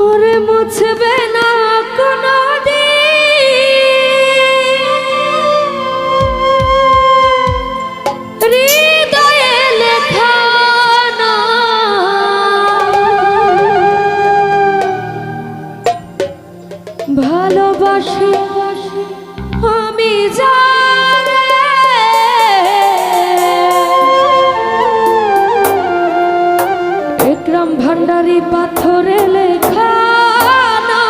ওরে মুছবে না। ভান্ডারি পাথরে লেখা না।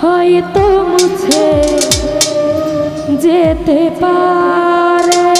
হয়তো মুছে যেতে পারে।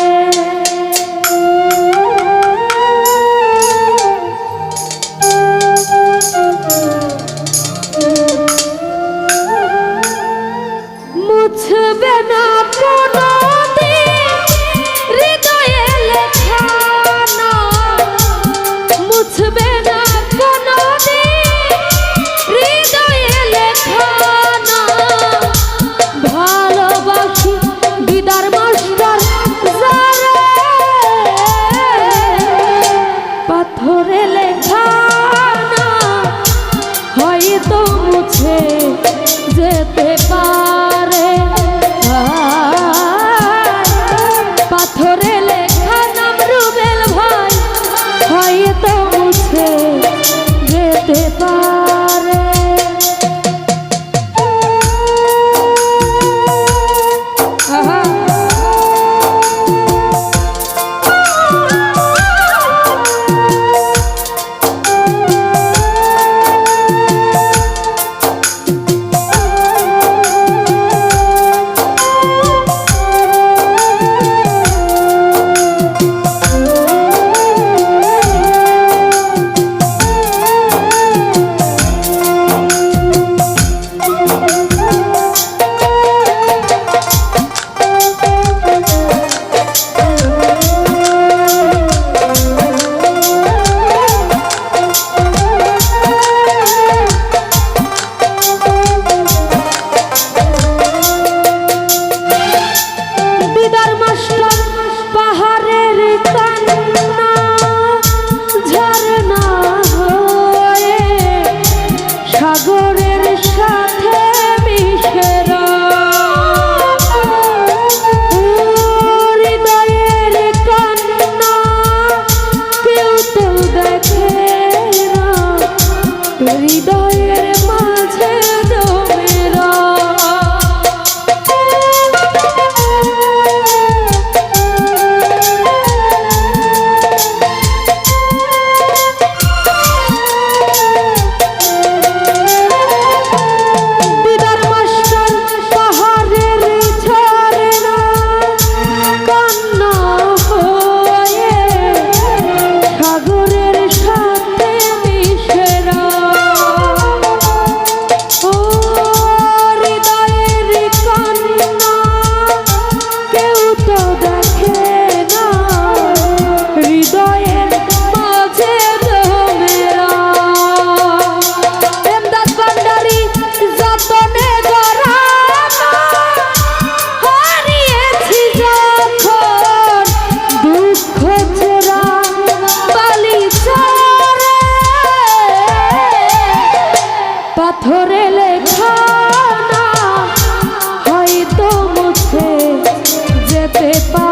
prepare.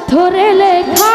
পাথরে লেখা